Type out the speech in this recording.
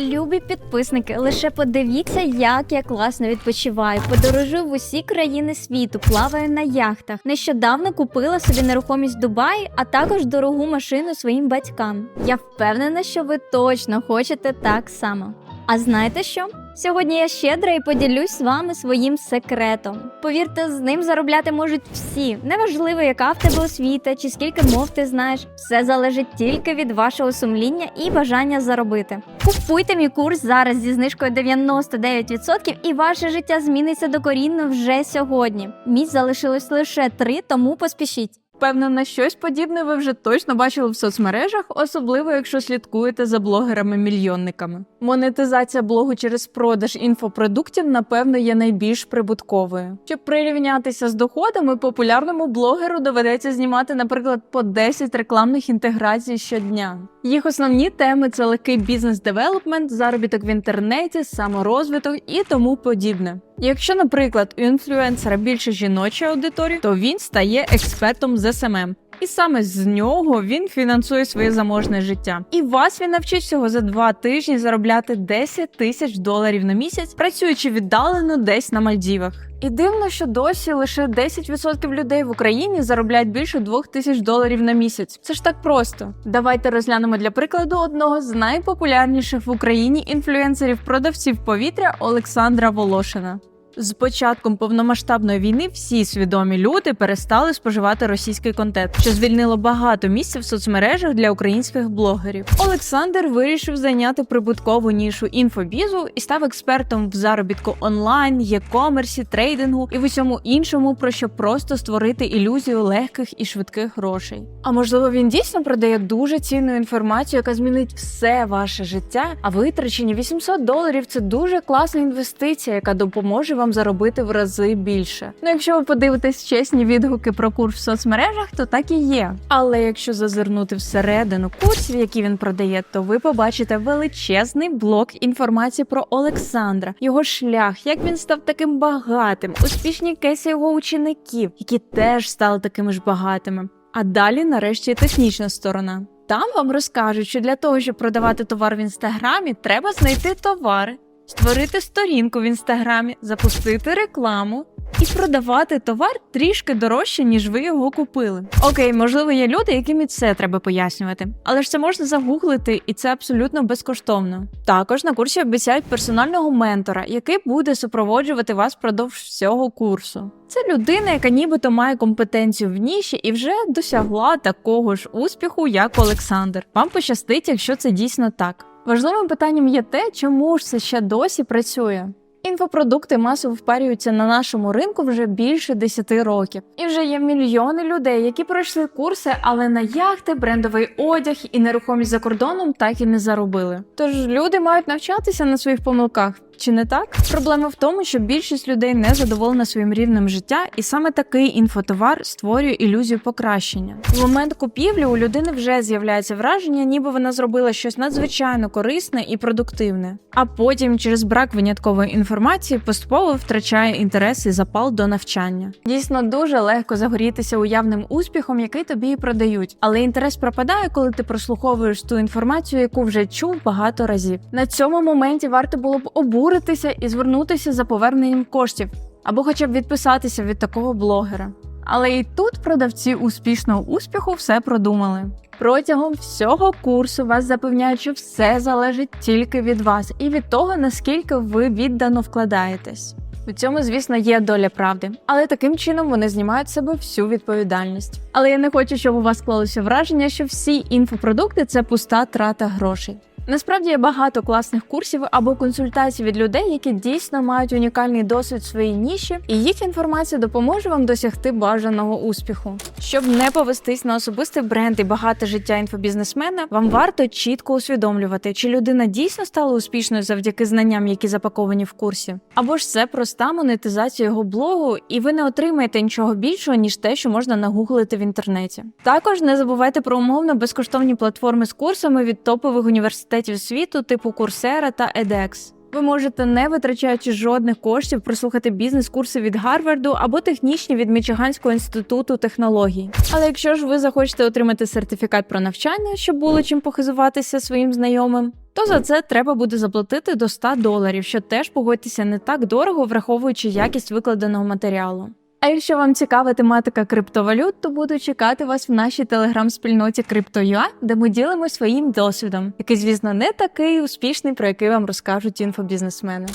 Любі підписники, лише подивіться, як я класно відпочиваю. Подорожую в усі країни світу, плаваю на яхтах. Нещодавно купила собі нерухомість в Дубаї, а також дорогу машину своїм батькам. Я впевнена, що ви точно хочете так само. А знаєте що? Сьогодні я щедра і поділюсь з вами своїм секретом. Повірте, з ним заробляти можуть всі. Неважливо, яка в тебе освіта чи скільки мов ти знаєш. Все залежить тільки від вашого сумління і бажання заробити. Купуйте мій курс зараз зі знижкою 99% і ваше життя зміниться докорінно вже сьогодні. Місць залишилось лише три, тому поспішіть. Впевнена, щось подібне ви вже точно бачили в соцмережах, особливо якщо слідкуєте за блогерами-мільйонниками. Монетизація блогу через продаж інфопродуктів, напевно, є найбільш прибутковою. Щоб прирівнятися з доходами, популярному блогеру доведеться знімати, наприклад, по 10 рекламних інтеграцій щодня. Їх основні теми це легкий бізнес-девелопмент, заробіток в інтернеті, саморозвиток і тому подібне. Якщо, наприклад, у інфлюенсера більше жіночої аудиторії, то він стає експертом з СММ. І саме з нього він фінансує своє заможне життя. І вас він навчить всього за два тижні заробляти 10 тисяч доларів на місяць, працюючи віддалено десь на Мальдівах. І дивно, що досі лише 10% людей в Україні заробляють більше 2 тисяч доларів на місяць. Це ж так просто. Давайте розглянемо для прикладу одного з найпопулярніших в Україні інфлюенсерів-продавців повітря Олександра Волошина. З початком повномасштабної війни всі свідомі люди перестали споживати російський контент, що звільнило багато місця в соцмережах для українських блогерів. Олександр вирішив зайняти прибуткову нішу інфобізу і став експертом в заробітку онлайн, є-комерсі, трейдингу і в усьому іншому, про що просто створити ілюзію легких і швидких грошей. А можливо, він дійсно продає дуже цінну інформацію, яка змінить все ваше життя. А витрачені 800 доларів це дуже класна інвестиція, яка допоможе вам заробити в рази більше. Ну, якщо ви подивитесь чесні відгуки про курс в соцмережах, то так і є. Але якщо зазирнути всередину курсів, які він продає, то ви побачите величезний блок інформації про Олександра, його шлях, як він став таким багатим, успішні кейси його учеників, які теж стали такими ж багатими. А далі, нарешті, технічна сторона. Там вам розкажуть, що для того, щоб продавати товар в інстаграмі, треба знайти товари, створити сторінку в інстаграмі, запустити рекламу і продавати товар трішки дорожче, ніж ви його купили. Окей, можливо, є люди, яким і це треба пояснювати, але ж це можна загуглити, і це абсолютно безкоштовно. Також на курсі обіцяють персонального ментора, який буде супроводжувати вас впродовж всього курсу. Це людина, яка нібито має компетенцію в ніші і вже досягла такого ж успіху, як Олександр. Вам пощастить, якщо це дійсно так. Важливим питанням є те, чому ж це ще досі працює. Інфопродукти масово впарюються на нашому ринку вже більше 10 років, і вже є мільйони людей, які пройшли курси, але на яхти, брендовий одяг і нерухомість за кордоном так і не заробили. Тож люди мають навчатися на своїх помилках. Чи не так? Проблема в тому, що більшість людей не задоволена своїм рівнем життя, і саме такий інфотовар створює ілюзію покращення. В момент купівлі у людини вже з'являється враження, ніби вона зробила щось надзвичайно корисне і продуктивне. А потім, через брак виняткової інформації, поступово втрачає інтерес і запал до навчання. Дійсно, дуже легко загорітися уявним успіхом, який тобі і продають, але інтерес пропадає, коли ти прослуховуєш ту інформацію, яку вже чув багато разів. На цьому моменті варто було б обуритися і звернутися за поверненням коштів, або хоча б відписатися від такого блогера. Але і тут продавці успішного успіху все продумали. Протягом всього курсу вас запевняють, що все залежить тільки від вас і від того, наскільки ви віддано вкладаєтесь. У цьому, звісно, є доля правди, але таким чином вони знімають з себе всю відповідальність. Але я не хочу, щоб у вас склалося враження, що всі інфопродукти це пуста трата грошей. Насправді є багато класних курсів або консультацій від людей, які дійсно мають унікальний досвід в своїй ніші, і їх інформація допоможе вам досягти бажаного успіху. Щоб не повестись на особистий бренд і багате життя інфобізнесмена, вам варто чітко усвідомлювати, чи людина дійсно стала успішною завдяки знанням, які запаковані в курсі, або ж це проста монетизація його блогу, і ви не отримаєте нічого більшого ніж те, що можна нагуглити в інтернеті. Також не забувайте про умовно безкоштовні платформи з курсами від топових університетів світу, типу Coursera та edX. Ви можете, не витрачаючи жодних коштів, прослухати бізнес-курси від Гарварду або технічні від Мічиганського інституту технологій. Але якщо ж ви захочете отримати сертифікат про навчання, щоб було чим похизуватися своїм знайомим, то за це треба буде заплатити до 100 доларів, що теж погодьтеся не так дорого, враховуючи якість викладеного матеріалу. А якщо вам цікава тематика криптовалют, то буду чекати вас в нашій телеграм-спільноті Crypto.ua, де ми ділимося своїм досвідом, який, звісно, не такий успішний, про який вам розкажуть інфобізнесмени.